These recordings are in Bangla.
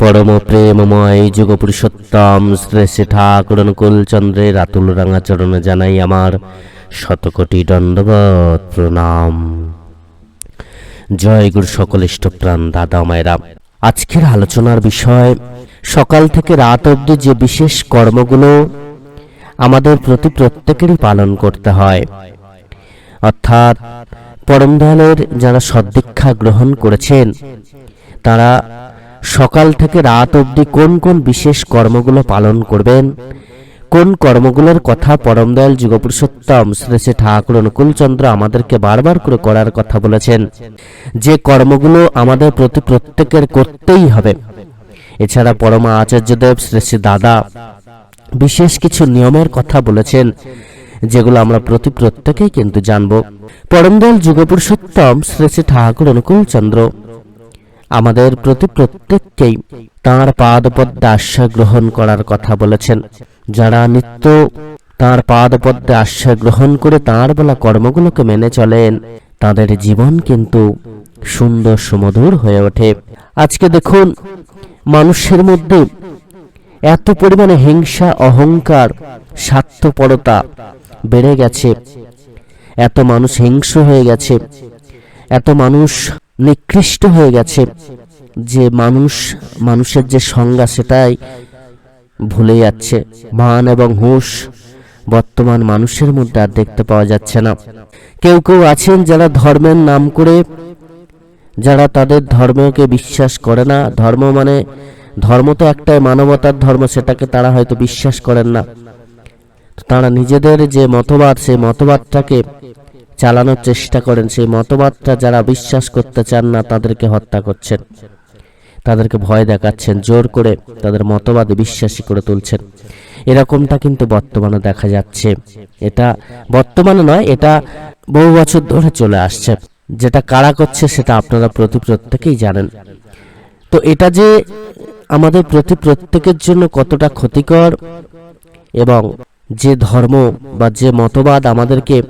পরম প্রেমময় যুগ পুরুষোত্তম শ্রী শ্রী ঠাকুর অনুকূল চন্দ্রের আতুল রাঙা চরণে জানাই আমার শতকোটি দণ্ডবত প্রণাম। জয় গুরু সকল ইষ্টপ্রাণ দাদা মায়েরা। আজকের আলোচনার বিষয়, সকাল থেকে রাত অবধি যে বিশেষ কর্মগুলো আমাদের প্রতি প্রত্যেকেরই পালন করতে হয়, অর্থাৎ পরম দয়ালের যারা সদ্দীক্ষা গ্রহণ করেছেন, তারা সকাল থেকে রাত অবধি কোন কোন বিশেষ কর্মগুলো পালন করবেন? কোন কর্মগুলোর কথা পরম দয়াল যুগপুরুষোত্তম শ্রী শ্রী ঠাকুর অনুকূলচন্দ্র আমাদেরকে বারবার করে করার কথা বলেছেন। যে কর্মগুলো আমাদের প্রতি প্রত্যেকের করতেই হবে। এছাড়া পরমা আচার্যদেব শ্রী শ্রী দাদা বিশেষ কিছু নিয়মের কথা বলেছেন, যেগুলো আমরা প্রতি প্রত্যেকেই কিন্তু জানব। পরমদল যুগপুরুষোত্তম শ্রী শ্রী ঠাকুর অনুকূল চন্দ্র আমাদের প্রতি প্রত্যেককেই তাঁর পাদপদ্মে আশ্রয় গ্রহণ করার কথা বলেছেন। যারা নিত্য তাঁর পাদপদ্মে আশ্রয় গ্রহণ করে তাঁর বলা কর্মগুলোকে মেনে চলেন, তাদের জীবন কিন্তু সুন্দর সুমধুর হয়ে ওঠে। আজকে দেখুন, মানুষের মধ্যে এত পরিমাণে হিংসা, অহংকার, স্বার্থপরতা বেড়ে গেছে। এত মানুষ হিংস্র হয়ে গেছে। এত মানুষ নিকৃষ্ট হয়ে গেছে। যে মানুষ, মানুষের যে সংজ্ঞা সেটাই ভুলে যাচ্ছে। মান এবং হুঁশ বর্তমান মানুষের মধ্যে আর দেখতে পাওয়া যাচ্ছে না। কেউ কেউ আছেন যারা ধর্মের নাম করে, যারা তাদের ধর্মকে বিশ্বাস করে না। ধর্ম মানে ধর্ম তো একটাই, মানবতার ধর্ম, সেটাকে তারা হয়তো বিশ্বাস করেন না। তারা নিজেদের যে মতবাদ, সেই মতবাদটাকে চালানোর চেষ্টা করেন, সেই মতবাদটা যারা বিশ্বাস করতে চান না, তাদেরকে হত্যা করছেন। তাদেরকে ভয় দেখাচ্ছেন, জোর করে তাদের মতবাদে বিশ্বাসী করে তুলছেন। এরকমটা কিন্তু বর্তমানে দেখা যাচ্ছে। এটা বর্তমানে নয়, এটা বহু বছর ধরে চলে আসছে। যেটা কারা করছে, সেটা আপনারা প্রতি প্রত্যেকেই জানেন। তো এটা যে আমাদের প্রতি প্রত্যেকের জন্য কতটা ক্ষতিকর এবং যে ধর্ম বা যে মতবাদ আমাদেরকে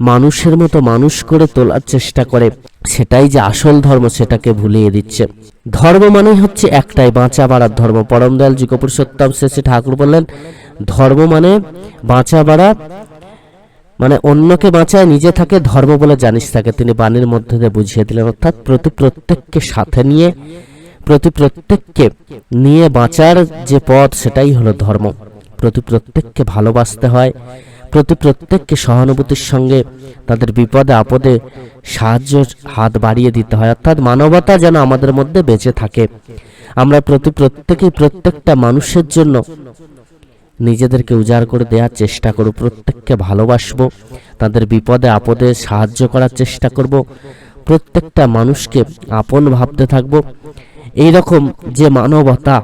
মানুষের মতো মানুষ করে তোলার চেষ্টা করে, সেটাই যে আসল ধর্ম সেটাকে ভুলিয়ে দিচ্ছে। ধর্ম মানে হচ্ছে একটাই, বাঁচা বাড়ার ধর্ম। পরম দয়াল যুগপুরুষোত্তম শেষে ঠাকুর বললেন, ধর্ম মানে বাঁচা বাড়া মানে অন্যকে বাঁচায়, নিজে থাকে, ধর্ম বলে জানিস থাকে তিনি বাণীর মধ্যে দিয়ে বুঝিয়ে দিলেন, অর্থাৎ প্রতি প্রত্যেককে সাথে নিয়ে, প্রতি প্রত্যেককে নিয়ে বাঁচার যে পথ, সেটাই হলো ধর্ম। প্রতি প্রত্যেককে ভালোবাসতে হয় প্রতি প্রত্যেককে সহানুভূতির সঙ্গে তাদের বিপদে, আপদে সাহায্য হাত বাড়িয়ে দিতে হয়। অর্থাৎ মানবতা যেন আমাদের মধ্যে বেঁচে থাকে। আমরা প্রতি প্রত্যেকেই প্রত্যেকটা মানুষের জন্য নিজেদেরকে উজাড় করে দেওয়ার চেষ্টা করব, প্রত্যেককে ভালোবাসবো, তাদের বিপদে, আপদে সাহায্য করার চেষ্টা করব, প্রত্যেকটা মানুষকে আপন ভাবতে থাকব। এই রকম যে মানবতা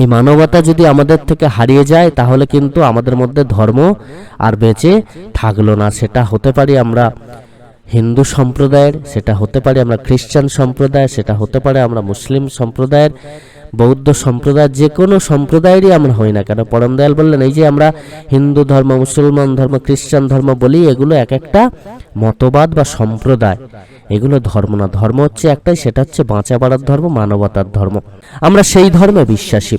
এই মানবতা যদি আমাদের থেকে হারিয়ে যায়, তাহলে কিন্তু আমাদের মধ্যে ধর্ম আর বেঁচে থাকল না। সেটা হতে পারি আমরা হিন্দু সম্প্রদায়ের, সেটা হতে পারে আমরা খ্রিস্টান সম্প্রদায়ের, সেটা হতে পারে আমরা মুসলিম সম্প্রদায়ের। বৌদ্ধ সম্প্রদায়, যে কোনো সম্প্রদায়েরই আমরা হই না কেন? পরম দয়াল বললেন, এই যে আমরা হিন্দু ধর্ম, মুসলমান ধর্ম, খ্রিস্টান ধর্ম বলি, এগুলো এক একটা মতবাদ বা সম্প্রদায়। এগুলো ধর্ম না। ধর্ম হচ্ছে একটাই, সেটা হচ্ছে বাঁচা বাড়ার ধর্ম, মানবতার ধর্ম। আমরা সেই ধর্মে বিশ্বাসী।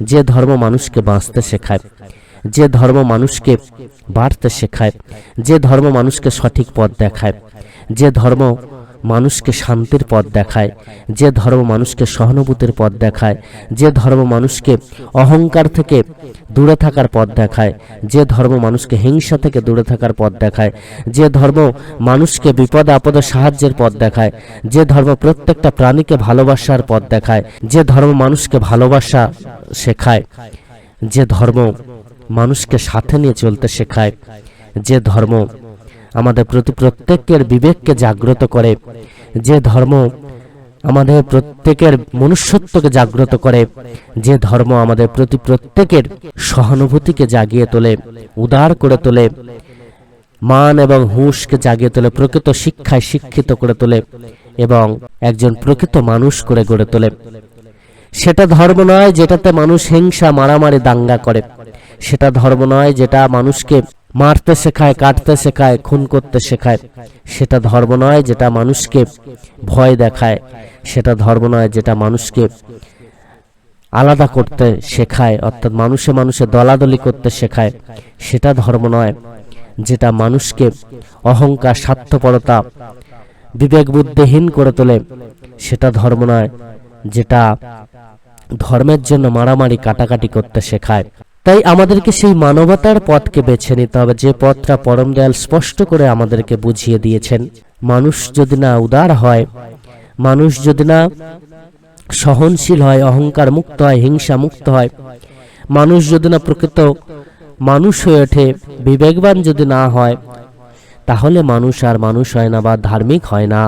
যে ধর্ম মানুষকে বাঁচতে শেখায়, যে ধর্ম মানুষকে বাড়তে শেখায়, যে ধর্ম মানুষকে সঠিক পথ দেখায়, যে ধর্ম মানুষকে শান্তির পথ দেখায়, যে ধর্ম মানুষকে সহানুভূতির পথ দেখায়, যে ধর্ম মানুষকে অহংকার থেকে দূরে থাকার পথ দেখায়, যে ধর্ম মানুষকে হিংসা থেকে দূরে থাকার পথ দেখায়, যে ধর্ম মানুষকে বিপদে, আপদে সাহায্যের পথ দেখায়, যে ধর্ম প্রত্যেকটা প্রাণীকে ভালোবাসার পথ দেখায়, যে ধর্ম মানুষকে ভালোবাসা শেখায়, যে ধর্ম মানুষকে সাথে নিয়ে চলতে শেখায়, যে ধর্ম আমাদের প্রতি প্রত্যেকের বিবেককে জাগ্রত করে। যে ধর্ম আমাদের প্রত্যেকের মনুষ্যত্বকে জাগ্রত করে, যে ধর্ম আমাদের প্রতি প্রত্যেকের সহানুভূতিকে জাগিয়ে তোলে, উদার করে তোলে, মান এবং হুঁশকে জাগিয়ে তোলে, প্রকৃত শিক্ষায় শিক্ষিত করে তোলে এবং একজন প্রকৃত মানুষ করে গড়ে তোলে। সেটা ধর্ম নয় যেটাতে মানুষ হিংসা, মারামারি, দাঙ্গা করে। সেটা ধর্ম নয় যেটা মানুষকে মারতে শেখায়, কাটতে শেখায়, খুন করতে শেখায়, সেটা ধর্ম নয় যেটা মানুষকে ভয় দেখায়, সেটা ধর্ম নয় যেটা মানুষকে আলাদা করতে শেখায়, অর্থাৎ মানুষে মানুষে দলাদলি করতে শেখায়, সেটা ধর্ম নয় যেটা মানুষকে অহংকার, স্বার্থপরতা বিবেক বুদ্ধিহীন করে তোলে, সেটা ধর্ম নয় যেটা ধর্মের জন্য মারামারি, কাটাকাটি করতে শেখায়। তাই আমাদেরকে সেই মানবতার পথকে বেছে নিতে হবে। যে পথটা পরম দয়াল স্পষ্ট করে আমাদেরকে বুঝিয়ে দিয়েছেন। মানুষ যদি না উদার হয়, মানুষ যদি না সহনশীল হয়, অহংকার মুক্ত হয়, হিংসা মুক্ত হয়, মানুষ যদি না প্রকৃত মানুষ হয়ে ওঠে, বিবেকবান যদি না হয়, তাহলে মানুষ আর মানুষ হয় না বা ধার্মিক হয় না।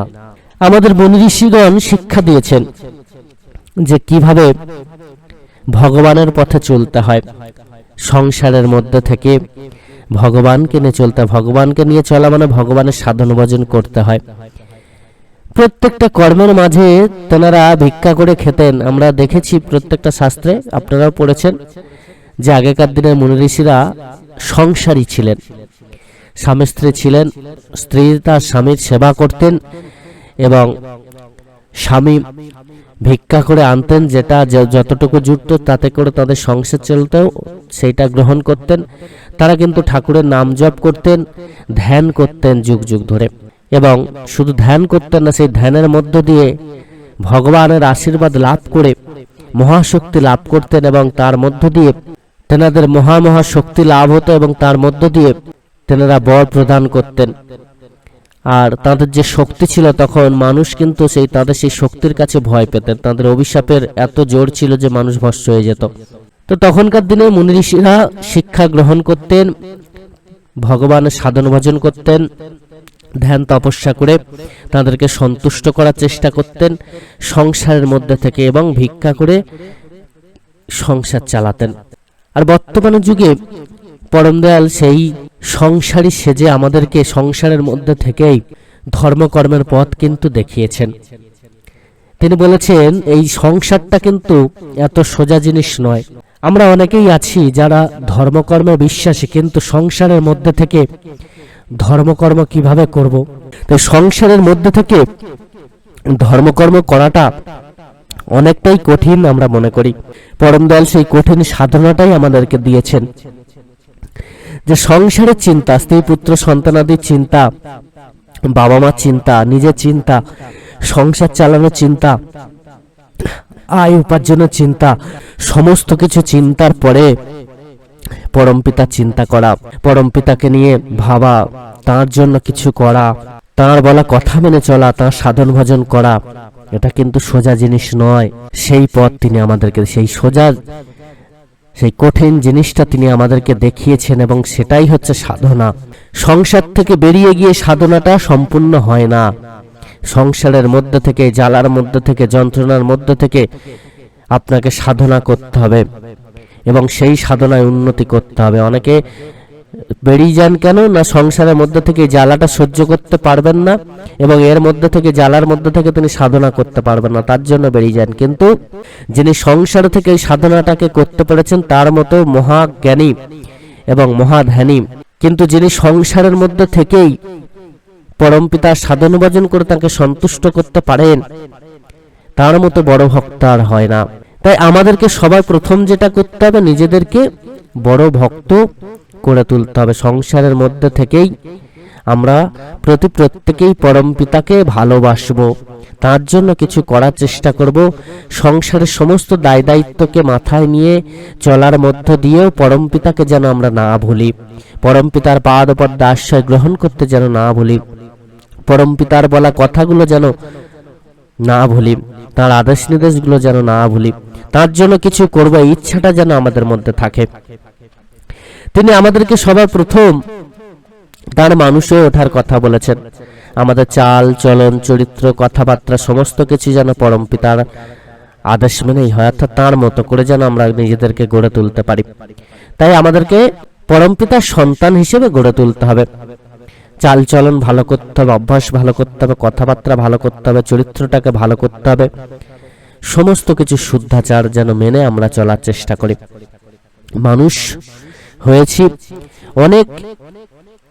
আমাদের ঋষিগণ শিক্ষা দিয়েছেন যে কীভাবে ভগবানের পথে চলতে হয়। সংসারের মধ্যে থেকে ভগবানকে নিয়ে চলতে। ভগবানকে নিয়ে চলা মানে ভগবানের সাধন ভজন করতে হয়। প্রত্যেকটা কর্মের মাঝে তেনারা ভিক্ষা করে খেতেন। আমরা দেখেছি প্রত্যেকটা শাস্ত্রে আপনারাও পড়েছেন যে আগেকার দিনের মুনি ঋষিরা সংসারী ছিলেন। স্বামী স্ত্রী ছিলেন, স্ত্রী তার স্বামীর সেবা করতেন এবং স্বামী ভিক্ষা করে আনতেন, যেটা যতটুকু জুটত তাতে করে তাদের সংসার চলতেও সেইটা গ্রহণ করতেন। তারা কিন্তু ঠাকুরের নাম জপ করতেন, ধ্যান করতেন যুগ যুগ ধরে। এবং শুধু ধ্যান করতেন না, সেই ধ্যানের মধ্য দিয়ে ভগবানের আশীর্বাদ লাভ করে মহাশক্তি লাভ করতেন এবং তার মধ্য দিয়ে তেনাদের মহা মহা শক্তি লাভ হতো এবং তার মধ্য দিয়ে তেনারা বর প্রদান করতেন। আর তাদের যে শক্তি ছিল তখন মানুষ কিন্তু সেই তাদের সেই শক্তির কাছে ভয় পেতেন। তাদের অভিশাপের এত জোর ছিল যে মানুষ ভস্য হয়ে যেত। তো তখনকার দিনে মুনি ঋষিরা শিক্ষা গ্রহণ করতেন, ভগবানের সাধন ভজন করতেন, ধ্যান তপস্যা করে তাদেরকে সন্তুষ্ট করার চেষ্টা করতেন, সংসারের মধ্যে থেকে এবং ভিক্ষা করে সংসার চালাতেন। আর বর্তমানে যুগে পরম দয়াল সেই সংসারী সেজে আমাদেরকে সংসারের মধ্যে থেকেই ধর্মকর্মের পথ কিন্তু দেখিয়েছেন। তিনি বলেছেন, এই সংসারটা কিন্তু এত সোজা জিনিস নয়। আমরা অনেকেই আছি যারা ধর্মকর্মে বিশ্বাসী, কিন্তু সংসারের মধ্যে থেকে ধর্মকর্ম কীভাবে করব? তো সংসারের মধ্যে থেকে ধর্মকর্ম করাটা অনেকটাই কঠিন আমরা মনে করি। পরম দয়াল সেই কঠিন সাধনাটাই আমাদেরকে দিয়েছেন। যে সংসারের চিন্তা, স্ত্রী, পুত্র সন্তানাদির চিন্তা, বাবা মার চিন্তা, নিজের চিন্তা, সংসার চালানোর চিন্তা, আয় উপার্জনের চিন্তা, সমস্ত কিছু চিন্তার পরে পরমপিতা চিন্তা করা পরমপিতাকে নিয়ে ভাবা, তার জন্য কিছু করা, তার বলা কথা মেনে চলা, তার সাধন ভজন করা, এটা কিন্তু সোজা জিনিস নয়। সেই পথ তিনি আমাদেরকে, সেই সোজা সেই কঠিন জিনিসটা তিনি আমাদেরকে দেখিয়েছেন এবং সেটাই হচ্ছে সাধনা। সংসার থেকে বেরিয়ে গিয়ে সাধনাটা সম্পূর্ণ হয় না। সংসারের মধ্যে থেকে, জ্বালার মধ্যে থেকে, যন্ত্রণার মধ্যে থেকে আপনাকে সাধনা করতে হবে এবং সেই সাধনায় উন্নতি করতে হবে। অনেকে বেরিয়ে যান কেন? না সংসারের মধ্যে থেকে জ্বালাটা সহ্য করতে পারবেন না এবং এর মধ্যে থেকে, জ্বালার মধ্যে থেকে তিনি সাধনা করতে পারবেন না, তার জন্য বেরিয়ে যান। কিন্তু যিনি সংসার থেকে এই সাধনাটাকে করতে পেরেছেন, তার মতো মহাজ্ঞানী এবং মহাধ্যানী। কিন্তু যিনি সংসারের মধ্যে থেকেই পরমপিতার সাধন ভজন করে তাকে সন্তুষ্ট করতে পারেন, তার মতো বড় ভক্ত আর হয় না। তাই আমাদেরকে সবার প্রথম যেটা করতে হবে, নিজেদেরকে বড় ভক্ত করে তুলতে হবে। সংসারের মধ্যে থেকেই আমরা প্রতি প্রত্যেকেই পরম পিতাকে ভালোবাসবো। তার জন্য কিছু করার চেষ্টা করব। সংসারের সমস্ত দায় দায়িত্বকে মাথায় নিয়ে চলার মধ্য দিয়েও পরম পিতাকে যেন আমরা না ভুলি। পরম পিতার পাদ পদ্ম আশ্রয় গ্রহণ করতে যেন না ভুলি। পরম পিতার বলা কথাগুলো যেন না ভুলি। তার আদেশ নির্দেশগুলো যেন না ভুলি। তার জন্য কিছু করব, ইচ্ছাটা যেন আমাদের মধ্যে থাকে। তিনি আমাদেরকে সবার প্রথম তার মানুষ হয়ে ওঠার কথা বলেছেন। আমাদের চাল, চলন, চরিত্র, কথাবার্তা, সমস্ত কিছু যেন পরম পিতার আদেশ মেনেই হয়, অর্থাৎ তাঁর মতো করে যেন আমরা নিজেদেরকে গড়ে তুলতে পারি। তাই আমাদেরকে পরম পিতার সন্তান হিসেবে গড়ে তুলতে হবে। চাল, চলন ভালো করতে হবে, অভ্যাস ভালো করতে হবে, কথাবার্তা ভালো করতে হবে, চরিত্রটাকে ভালো করতে হবে। সমস্ত কিছু শুদ্ধাচার যেন মেনে আমরা চলার চেষ্টা করি। মানুষ হয়েছি। অনেক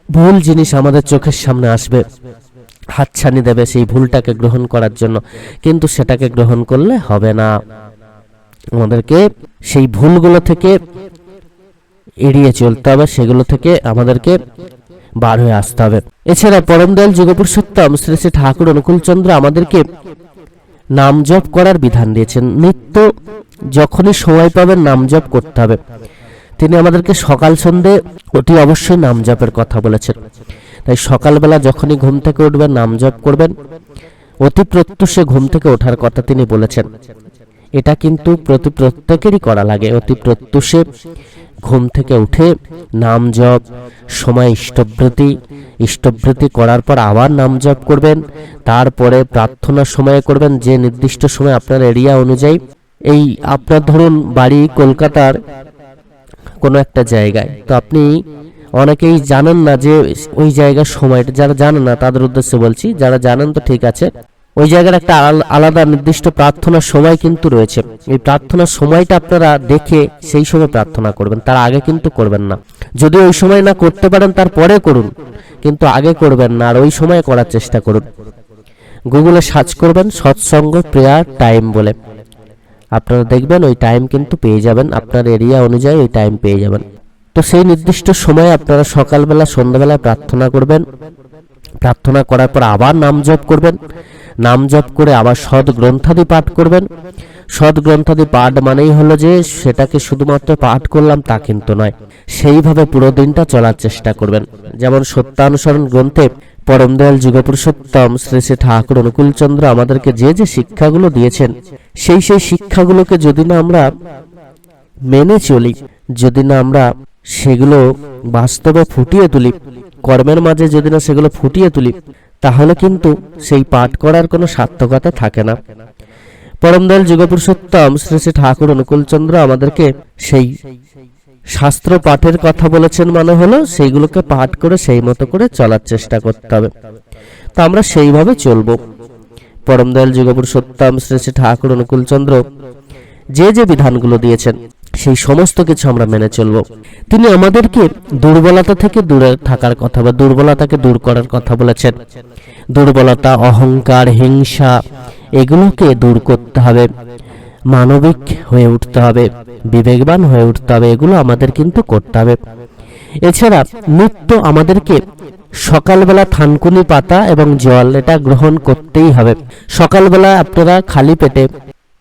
ভুল জিনিস আমাদের চোখের সামনে আসবে। হাতছানি দেবে সেই ভুলটাকে গ্রহণ করার জন্য। কিন্তু সেটাকে গ্রহণ করলে হবে না। আমাদেরকে সেই ভুলগুলো থেকে এড়িয়ে চলতে হবে। সেগুলো থেকে আমাদেরকে বার হয়ে আসতে হবে। এছাড়া পরম দয়াল যুগপুরুষোত্তম শ্রী শ্রী ঠাকুর অনুকূলচন্দ্র আমাদেরকে নাম জপ করার বিধান দিয়েছেন। নিত্য যখনই সময় পাবেন নাম জপ করতে হবে। তিনি আমাদেরকে সকাল সন্ধে অতি অবশ্যই নাম জপের কথা বলেছেন। তাই সকালবেলা যখনই ঘুম থেকে উঠবেন, নাম জপ করবেন, অতি প্রত্যুষে ঘুম থেকে ওঠার কথা তিনি বলেছেন। এটা কিন্তু প্রতি প্রত্যেকেরই করা লাগে, অতি প্রত্যুষে ঘুম থেকে উঠে নাম জপ, সময় ইষ্টভৃতি ইষ্টভৃতি করার পর আবার নাম জপ করবেন, তারপরে প্রার্থনার সময়ে করবেন, যে নির্দিষ্ট সময় আপনার এরিয়া অনুযায়ী। এই আপনার ধরুন বাড়ি কলকাতার কোনো একটা জায়গায়। তো আপনি অনেকেই জানেন না যে ওই জায়গার সময়টা, যারা জানেন না তাদের উদ্দেশ্যে বলছি, যারা জানেন তো ঠিক আছে। ওই জায়গার একটা আল- আলাদা নির্দিষ্ট প্রার্থনার সময় কিন্তু রয়েছে। এই প্রার্থনার সময়টা আপনারা দেখে সেই সময় প্রার্থনা করবেন, তার আগে কিন্তু করবেন না। যদি ওই সময় না করতে পারেন, তারপরে করুন, কিন্তু আগে করবেন না, আর ওই সময় করার চেষ্টা করুন। গুগলে সার্চ করবেন, সৎসঙ্গ, প্রেয়ার, টাইম বলে। আপনারা দেখবেন ওই টাইম কিন্তু পেয়ে যাবেন। আপনার এরিয়া অনুযায়ী ওই টাইম পেয়ে যাবেন। তো সেই নির্দিষ্ট সময়ে আপনারা সকালবেলা, সন্ধ্যাবেলায় প্রার্থনা করবেন। প্রার্থনা করার পর আবার নাম জপ করবেন। নাম জপ করে আবার সৎ গ্রন্থাদি পাঠ করবেন। সৎ গ্রন্থাদি পাঠ মানেই হলো যে সেটাকে শুধুমাত্র পাঠ করলাম তা কিন্তু নয়। সেইভাবে পুরো দিনটা চলার চেষ্টা করবেন। যেমন সত্যানুসরণ গ্রন্থে পরম দয়াল যুগপুরুষোত্তম শ্রী শ্রী ঠাকুর অনুকূলচন্দ্র আমাদেরকে যে যে শিক্ষাগুলো দিয়েছেন, সেই সেই শিক্ষাগুলোকে যদি না আমরা মেনে চলি, যদি না আমরা সেগুলো বাস্তবে ফুটিয়ে তুলি, কর্মের মাঝে যদি না সেগুলো ফুটিয়ে তুলি, তাহলে কিন্তু সেই পাঠ করার কোনো সার্থকতা থাকে না। পরমদয়াল যুগপুরুষোত্তম শ্রী শ্রী ঠাকুর অনুকূলচন্দ্র আমাদেরকে সেই শাস্ত্র পাঠের কথা বলেছেন মানে হলো সেইগুলোকে পাঠ করে সেই মতো করে চলার চেষ্টা করতে হবে। তো আমরা সেইভাবে চলবো। পরমদয়াল যুগপুরুষোত্তম শ্রী শ্রী ঠাকুর অনুকূলচন্দ্র যে যে বিধানগুলো দিয়েছেন, সেই সমস্ত কিছু আমরা মেনে চলব। তিনি আমাদেরকে দুর্বলতা থেকে দূরে থাকার কথা বা দুর্বলতাকে দূর করার কথা বলেছেন। দুর্বলতা, অহংকার, হিংসা এগুলোকে দূর করতে হবে। মানবিক হয়ে উঠতে হবে, বিবেকবান হয়ে উঠতে হবে, এগুলো আমাদের কিন্তু করতে হবে। এছাড়া নিত্য আমাদেরকে সকালবেলা থানকুনি পাতা এবং জল এটা গ্রহণ করতেই হবে। সকালবেলা আপনারা খালি পেটে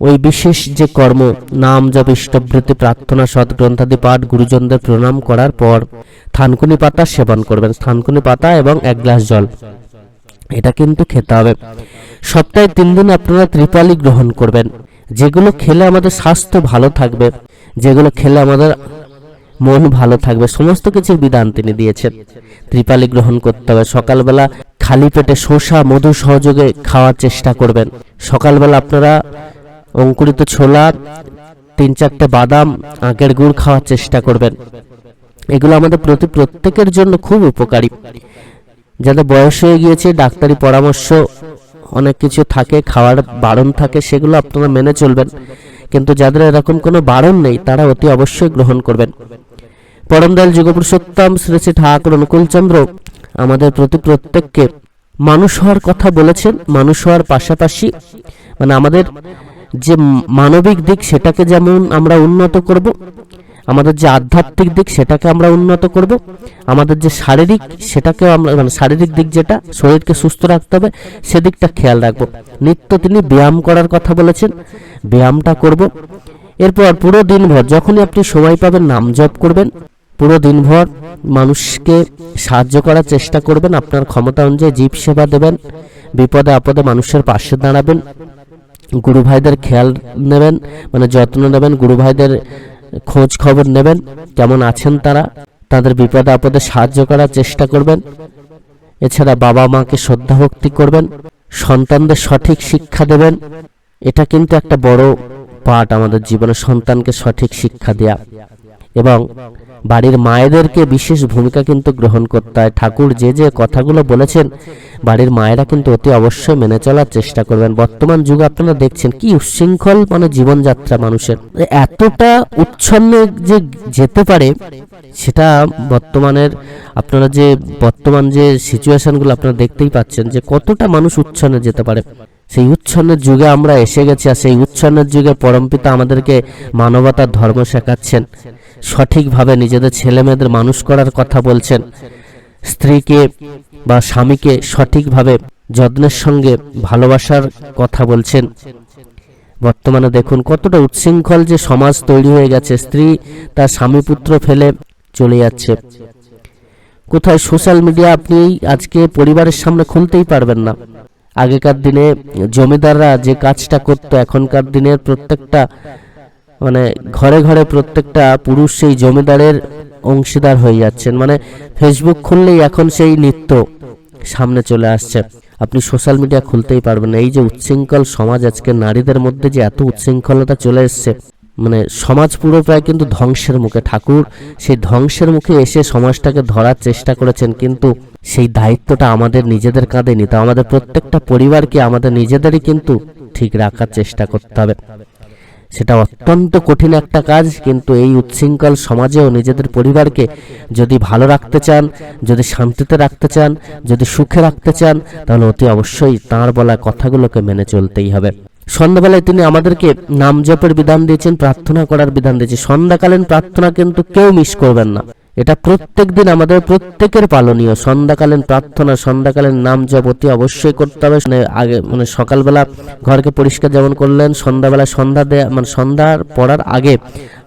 ওই বিশেষ যে কর্ম, নাম জপ ইষ্টভৃতি প্রার্থনা সদ্গ্রন্থাদি পাঠ, গুরুজনদের প্রণাম করার পর থানকুনি পাতা সেবন করবেন। থানকুনি পাতা এবং এক গ্লাস জল, এটা কিন্তু খেতে হবে। সপ্তাহে তিন দিন আপনারা ত্রিপালি গ্রহণ করবেন। যেগুলো খেলে আমাদের স্বাস্থ্য ভালো থাকবে, যেগুলো খেলে আমাদের মন ভালো থাকবে, সমস্ত কিছুর বিধান তিনি দিয়েছেন। ত্রিপালি গ্রহণ করতে হবে। সকালবেলা খালি পেটে শসা, মধু সহযোগে খাওয়ার চেষ্টা করবেন। সকালবেলা আপনারা অঙ্কুরিত ছোলা, তিন চারটে বাদাম আখের গুড় খাওয়ার চেষ্টা করবেন। এগুলো আমাদের প্রতি প্রত্যেকের জন্য খুব উপকারী। যাদের বয়স হয়ে গিয়েছে, ডাক্তারি পরামর্শ অনেক কিছু থাকে, খাওয়ার বারণ থাকে, সেগুলো আপনারা মেনে চলবেন। কিন্তু যাদের এরকম কোনো বারণ নেই, তারা অতি অবশ্যই গ্রহণ করবেন। পরমদয়াল যুগপুরুষোত্তম শ্রী শ্রী ঠাকুর অনুকূলচন্দ্র আমাদের প্রতি প্রত্যেককে মানুষ হওয়ার কথা বলেছেন, মানুষ হওয়ার পাশাপাশি মানে আমাদের যে মানবিক দিক, সেটাকে যেমন আমরা উন্নত করব আমাদের যে আধ্যাত্মিক দিক সেটাকে আমরা উন্নত করব, আমাদের যে শারীরিক সেটাকেও আমরা মানে শারীরিক দিক যেটা, শরীরকে সুস্থ রাখতে হবে, সেদিকটা খেয়াল রাখব। নিত্য তিনি ব্যায়াম করার কথা বলেছেন, ব্যায়ামটা করব। এরপর পুরো দিনভর যখনই আপনি সময় পাবেন নাম জপ করবেন, পুরো দিনভর মানুষকে সাহায্য করার চেষ্টা করবেন, আপনার ক্ষমতা অনুযায়ী জীব সেবা দেবেন, বিপদে আপদে মানুষের পাশে দাঁড়াবেন, গুরু ভাইদের খেয়াল নেবেন মানে যত্ন নেবেন, গুরু ভাইদের খোঁজ খবর নেবেন, কেমন আছেন তারা, তাদের বিপদে আপদে সাহায্য করার চেষ্টা করবেন। এছাড়া বাবা মাকে শ্রদ্ধা ভক্তি করবেন, সন্তানদের সঠিক শিক্ষা দেবেন। এটা কিন্তু একটা বড় পার্ট আমাদের জীবনে সন্তানকে সঠিক শিক্ষা দেয়া। এবং বাড়ির মায়েদেরকে বিশেষ ভূমিকা কিন্তু গ্রহণ করতে হয়। ঠাকুর যে যে কথাগুলো বলেছেন, বাড়ির মায়েরা কিন্তু অতি অবশ্যই মেনে চলার চেষ্টা করবেন। বর্তমান যুগে আপনারা দেখছেন কি উচ্ছৃঙ্খল মানে জীবনযাত্রা মানুষের। এতটা উচ্ছন্নে যে যেতে পারে, সেটা বর্তমানের আপনারা যে বর্তমান যে সিচুয়েশনগুলো আপনারা দেখতেই পাচ্ছেন যে কতটা মানুষ উচ্ছন্নে যেতে পারে। সেই উচ্ছন্নের যুগে আমরা এসে গেছি আর সেই উচ্ছন্নের যুগে পরমপিতা আমাদেরকে মানবতার ধর্ম শেখাচ্ছেন। সঠিকভাবে নিজেদের ছেলে মেয়েদের মানুষ করার কথা বলছেন। স্ত্রীকে বা স্বামীকে সঠিকভাবে যত্নের সঙ্গে ভালোবাসার কথা বলছেন। বর্তমানে দেখুন কতটা উচ্ছৃঙ্খল যে সমাজ তৈরি হয়ে গেছে। স্ত্রী তার স্বামী পুত্র ফেলে চলে যাচ্ছে। কোথায় সোশ্যাল মিডিয়া আপনি আজকে পরিবারের সামনে খুলতেই পারবেন না। আগেকার দিনে জমিদাররা যে কাজটা করতো, এখনকার দিনের প্রত্যেকটা মানে ঘরে ঘরে প্রত্যেকটা পুরুষ সেই জমিদারের অংশীদার হয়ে যাচ্ছেন। মানে ফেসবুক খুললেই এখন সেই নৃত্য সামনে চলে আসছে। আপনি সোশ্যাল মিডিয়া খুলতেই পারবেন এই যে উচ্ছৃঙ্খল সমাজ আজকে নারীদের মধ্যে যে এত উচ্ছৃঙ্খলতা চলে এসছে মানে সমাজ পুরো প্রায় কিন্তু ধ্বংসের মুখে। ঠাকুর সেই ধ্বংসের মুখে এসে সমাজটাকে ধরার চেষ্টা করেছেন, কিন্তু সেই দায়িত্বটা আমাদের নিজেদের কাঁধে নিতে। আমাদের প্রত্যেকটা পরিবারকে আমাদের নিজেদেরই কিন্তু ঠিক রাখার চেষ্টা করতে হবে। সেটা অত্যন্ত কঠিন একটা কাজ, কিন্তু এই উচ্ছৃঙ্খল সমাজেও নিজেদের পরিবারকে যদি ভালো রাখতে চান, যদি শান্তিতে রাখতে চান, যদি সুখে রাখতে চান, তাহলে অতি অবশ্যই তাঁর বলা কথাগুলোকে মেনে চলতেই হবে। সন্ধ্যাবেলায় তিনি আমাদেরকে নাম জপের বিধান দিয়েছেন, প্রার্থনা করার বিধান দিয়েছেন। সন্ধ্যাকালীন প্রার্থনা কিন্তু কেউ মিস করবেন না। এটা প্রত্যেক দিন আমাদের প্রত্যেকের পালনীয়। সন্ধ্যাকালীন প্রার্থনা, সন্ধ্যাকালীন নাম জপ অতি অবশ্যই করতে হবে। মানে আগে মানে সকালবেলা ঘরকে পরিষ্কার যেমন করলেন, সন্ধ্যাবেলা সন্ধ্যা দেয়া মানে সন্ধ্যার পড়ার আগে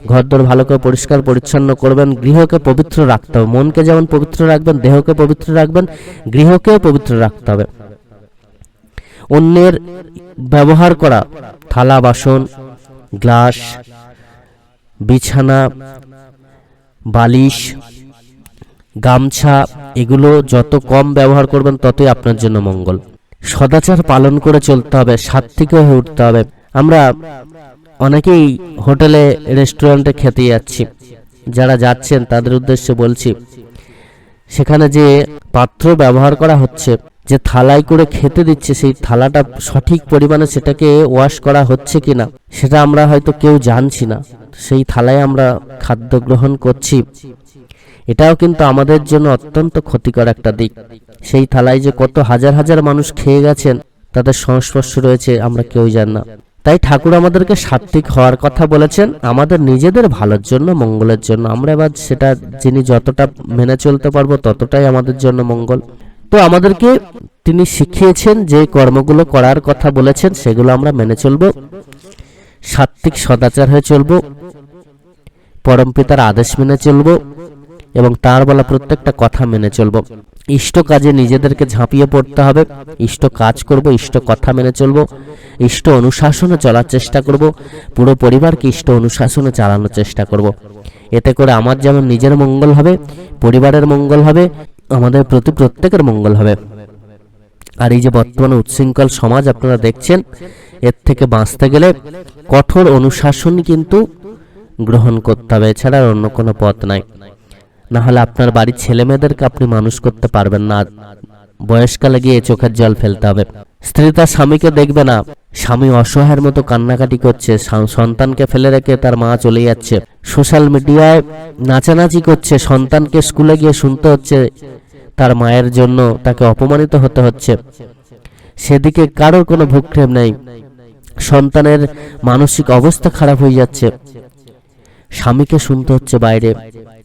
ঘরদোর ভালো করে পরিষ্কার পরিচ্ছন্ন করবেন, গৃহকে পবিত্র রাখতে হবে। মনকে যেমন পবিত্র রাখবেন, দেহকে পবিত্র রাখবেন, গৃহকেও পবিত্র রাখতে হবে। অন্যের ব্যবহার করা, থালা, বাসন, গ্লাস, বিছানা বালিশ, গামছা, এগুলো যত কম ব্যবহার করবেন ততই আপনার জন্য মঙ্গল। সদাচার পালন করে চলতে হবে সাত্বিক হয়ে উঠতে হবে। আমরা অনেকেই হোটেলে, রেস্টুরেন্টে খেতে যাচ্ছি। যারা যাচ্ছেন তাদের উদ্দেশ্যে বলছি, সেখানে যে পাত্র ব্যবহার করা হচ্ছে, যে থালায় করে খেতে দিচ্ছে, সেই থালাটা সঠিক পরিমাণে সেটাকে ওয়াশ করা হচ্ছে কিনা, সেটা আমরা হয়তো কেউ জানছি না। সেই থালায় আমরা খাদ্য গ্রহণ করছি। এটাও কিন্তু আমাদের জন্য অত্যন্ত ক্ষতিকর একটা দিক। সেই থালায় যে কত হাজার হাজার মানুষ খেয়ে গেছেন, তাদের সংস্পর্শ রয়েছে, আমরা কেউ জান না। তাই ঠাকুর আমাদেরকে সাত্বিক হওয়ার কথা বলেছেন, আমাদের নিজেদের ভালোর জন্য, মঙ্গলের জন্য। আমরা এবার সেটা যিনি যতটা মেনে চলতে পারব, ততটাই আমাদের জন্য মঙ্গল। তো আমাদেরকে তিনি শিখিয়েছেন যে কর্মগুলো করার কথা বলেছেন, সেগুলো আমরা মেনে চলবো। সাত্বিক সদাচার হয়ে চলবো পরমপিতার আদেশ মেনে চলবো এবং তার বলা প্রত্যেকটা কথা মেনে চলবো। ইষ্ট কাজে নিজেদেরকে ঝাঁপিয়ে পড়তে হবে। ইষ্ট কাজ করব, ইষ্ট কথা মেনে চলবো। ইষ্ট অনুশাসনে চলার চেষ্টা করব। পুরো পরিবারকে ইষ্ট অনুশাসনে চালানোর চেষ্টা করব। এতে করে আমার যেমন নিজের মঙ্গল হবে, পরিবারের মঙ্গল হবে, আমাদের প্রতি প্রত্যেকের মঙ্গল হবে। আর এই যে বর্তমানে উচ্ছৃঙ্খল সমাজ আপনারা দেখছেন, এর থেকে বাঁচতে গেলে কঠোর অনুশাসন কিন্তু গ্রহণ করতে হবে, এছাড়া আর অন্য কোনো পথ নাই। না হলে আপনার বাড়ির ছেলে মেয়েদেরকে আপনি মানুষ করতে পারবেন না বয়সকালে গিয়ে চোখের জল ফেলতে হবে। স্ত্রী তার স্বামীকে দেখবে না, স্বামী অসহায়ের মতো কান্নাকাটি করছে সন্তানকে ফেলে রেখে তার মা চলে যাচ্ছে। সোশ্যাল মিডিয়ায় নাচানাচি করছে, সন্তানকে স্কুলে গিয়ে শুনতে হচ্ছে তার মায়ের জন্য তাকে অপমানিত হতে হচ্ছে। সেদিকে কারোর কোনো ভূক্ষেপ নেই। সন্তানের মানসিক অবস্থা খারাপ হয়ে যাচ্ছে। স্বামীকে শুনতে হচ্ছে বাইরে।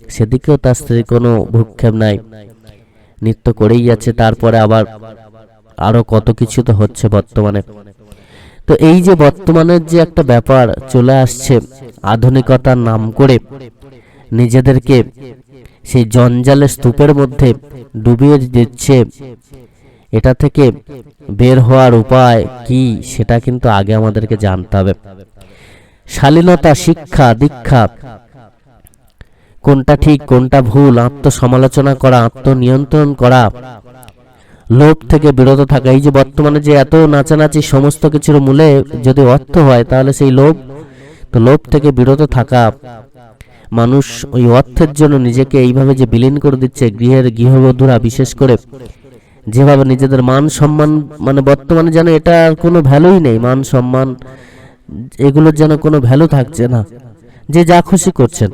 সেদিকেও তার স্ত্রীর কোনো ভূক্ষেপ নাই। নৃত্য করেই যাচ্ছে, তারপরে আবার আরও কত কিছু তো হচ্ছে বর্তমানে। তো এই যে বর্তমানের যে একটা ব্যাপার চলে আসছে, আধুনিকতার নাম করে নিজেদেরকে সেই জঞ্জালের স্তূপের মধ্যে ডুবিয়ে দিচ্ছে। এটা থেকে বের হওয়ার উপায় কি সেটা কিন্তু আগে আমাদেরকে জানতে হবে। শালীনতা, শিক্ষা, দীক্ষা, কোনটা ঠিক, কোনটা ভুল, আত্মসমালোচনা করা, আত্মনিয়ন্ত্রণ করা, লোভ থেকে বিরত থাকা, এই যে বর্তমানে যে এত নাচানাচি সমস্ত কিছুর মূলে যদি অর্থ হয়, তাহলে সেই লোভ, তো লোভ থেকে বিরত থাকা মানুষ ওই অর্থের জন্য নিজেকে এইভাবে যে বিলীন করে দিচ্ছে, গৃহের গৃহবধূরা বিশেষ করে, যেভাবে নিজেদের মান সম্মান মানে বর্তমানে যেন এটা কোনো ভ্যালুই নেই, মান সম্মান এগুলোর যেন কোনো ভ্যালু থাকছে না, যে যা খুশি করছেন।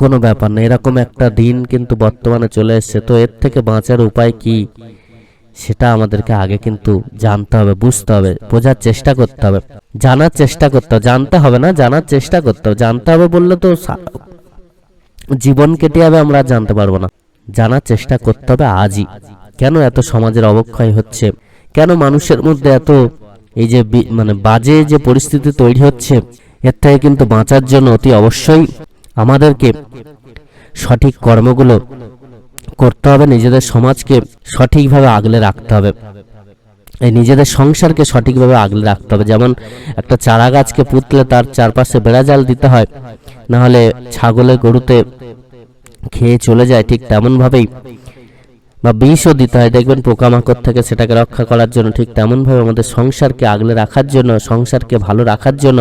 কোনো ব্যাপার না, এরকম একটা দিন কিন্তু বর্তমানে চলে এসছে, তো এর থেকে বাঁচার উপায় কি? সেটা আমাদেরকে আগে কিন্তু জানতে হবে, বুঝতে হবে, বোঝার চেষ্টা করতে হবে। জানার চেষ্টা করতে হবে, জানতে হবে না, জানার চেষ্টা করতে হবে। জানতে হবে বললে তো জীবন কেটে যাবে, আমরা জানতে পারব না। জানার চেষ্টা করতে হবে আজই। কেন এত সমাজের অবক্ষয় হচ্ছে? কেন মানুষের মধ্যে এত এই যে মানে বাজে যে পরিস্থিতি তৈরি হচ্ছে, এর থেকে কিন্তু বাঁচার জন্য অতি অবশ্যই আমাদেরকে সঠিক কর্মগুলো করতে হবে, নিজেদের সমাজকে সঠিকভাবে আগলে রাখতে হবে। এই নিজেদের সংসারকে সঠিকভাবে আগলে রাখতে হবে। যেমন একটা চারা গাছকে পুঁতলে তার চারপাশে বেড়া জাল দিতে হয় না হলে ছাগলে গরুতে খেয়ে চলে যায় ঠিক তেমনভাবেই। বা বিষও দিতে হয়। দেখবেন পোকামাকড় থেকে সেটাকে রক্ষা করার জন্য ঠিক তেমনভাবে আমাদের সংসারকে আগলে রাখার জন্য, সংসারকে ভালো রাখার জন্য,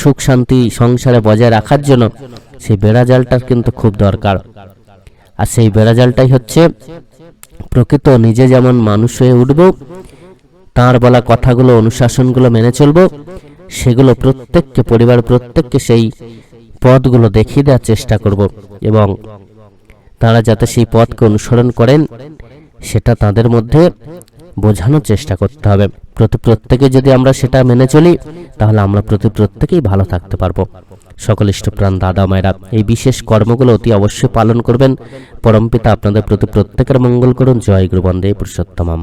সুখ শান্তি সংসারে বজায় রাখার জন্য সেই বেড়া জালটার কিন্তু খুব দরকার। আর সেই বেড়াজালটাই হচ্ছে প্রকৃত নিজে যেমন মানুষ হয়ে উঠব, তাঁর বলা কথাগুলো, অনুশাসনগুলো মেনে চলবো, সেগুলো প্রত্যেককে, পরিবার প্রত্যেককে সেই পথগুলো দেখিয়ে দেওয়ার চেষ্টা করব এবং তারা যাতে সেই পথকে অনুসরণ করেন, সেটা তাদের মধ্যে বোঝানোর চেষ্টা করতে হবে। প্রতি প্রত্যেকে যদি আমরা সেটা মেনে চলি, তাহলে আমরা প্রতি প্রত্যেকেই ভালো থাকতে পারব। সকল ইষ্টপ্রাণ দাদা মায়েরা, এই বিশেষ কর্মগুলো অতি অবশ্যই পালন করবেন। পরমপিতা আপনাদের প্রতি প্রত্যেকের মঙ্গল করুন। জয় গুরুবন্দে পুরুষোত্তমাম।